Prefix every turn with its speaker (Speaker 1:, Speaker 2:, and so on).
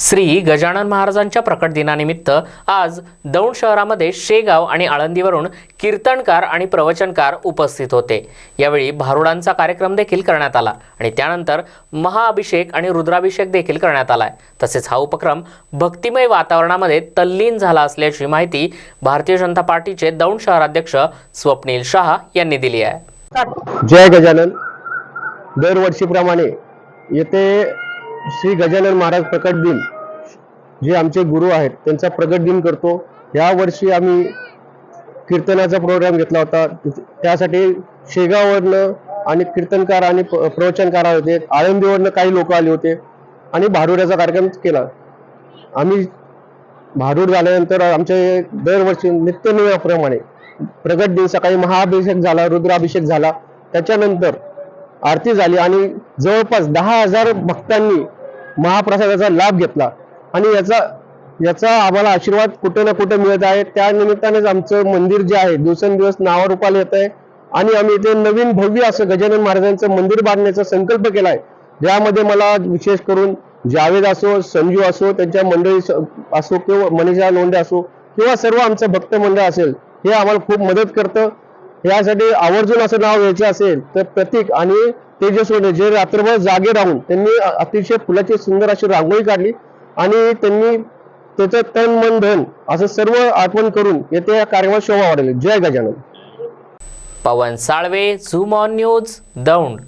Speaker 1: श्री गजानन महाराजांच्या प्रकट दिनानिमित्त आज दौंड शहरामध्ये शेगाव आणि आळंदीवरून कीर्तनकार आणि प्रवचनकार उपस्थित होते. यावेळी भारुडांचा कार्यक्रम देखील करण्यात आला आणि त्यानंतर महाअभिषेक आणि रुद्राभिषेक देखील करण्यात आलाय. तसेच हा उपक्रम भक्तिमय वातावरणामध्ये तल्लीन झाला असल्याची माहिती भारतीय जनता पार्टीचे दौंड शहराध्यक्ष स्वप्नील शहा यांनी दिली आहे.
Speaker 2: जय गजानन. दरवर्षीप्रमाणे येथे श्री गजानन महाराज प्रकट दिन जे आमचे गुरु आहेत त्यांचा प्रगट दिन करतो. या वर्षी आम्ही कीर्तनाचा प्रोग्राम घेतला होता. त्यासाठी शेगाववरनं आणि कीर्तनकार आणि प्रवचनकार होते. आळंदीवरनं काही लोक आले होते. आणि भारुड्याचा कार्यक्रम केला. आम्ही भारूड झाल्यानंतर आमचे दरवर्षी नित्यनियमाप्रमाणे प्रगट दिन सकाळी महाअभिषेक झाला रुद्राभिषेक झाला. त्याच्यानंतर आरती झाली आणि जवळपास दहा हजार भक्तांनी महाप्रसादाचा लाभ घेतला. आणि याचा याचा आम्हाला आशीर्वाद कुठे ना कुठे मिळत आहे. त्या निमित्तानेच आमचं मंदिर जे आहे दिवसेंदिवस नावारूपाला येत आहे. आणि आम्ही इथे नवीन भव्य असं गजानन महाराजांचं मंदिर बांधण्याचा संकल्प केला आहे. ज्यामध्ये मला विशेष करून जावेद असो संजू असो त्यांच्या मंडळी स- असो किंवा मनीषा लोंढे असो किंवा सर्व आमचं भक्त मंडळ असेल हे आम्हाला खूप मदत करतं. यासाठी आवर्जून असं नाव घ्यायचं असेल तर प्रतीक आणि तेजस्वी जे रात्रभर जागे राहून त्यांनी अतिशय फुलाची सुंदर अशी रांगोळी काढली आणि त्यांनी त्याचं तन मन धन असं सर्व आठवण करून येते या कार्यक्रमात शोभा वाढवली. जय Gajanan.
Speaker 1: Pavan Salve zoom on news Daund.